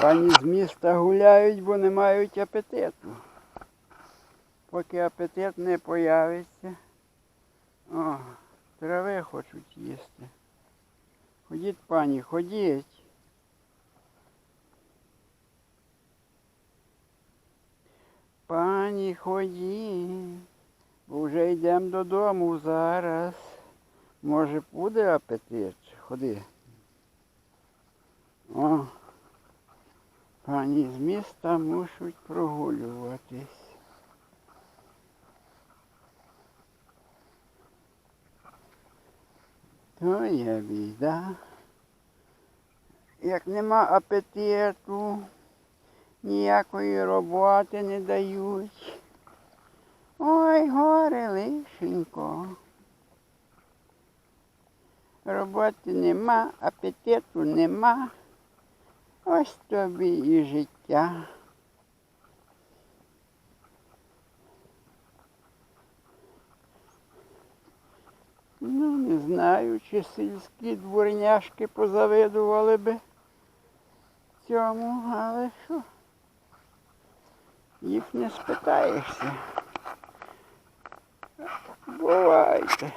Пані з міста гуляють, бо не мають апетиту. Поки апетит не появиться. О, трави хочуть їсти. Ходіть, пані, ходіть. Пані, ходіть. Бо вже йдемо додому зараз. Може буде апетит? Ходи. О, пані з міста мусять прогулюватись. То є біда. Як нема апетиту, ніякої роботи не дають. Ой, горе лишенько. Роботи нема, апетиту нема. Ось тобі і життя. Ну, не знаю, чи сільські дворняшки позавидували би цьому, але що? Їх не спитаєшся. Бувайте.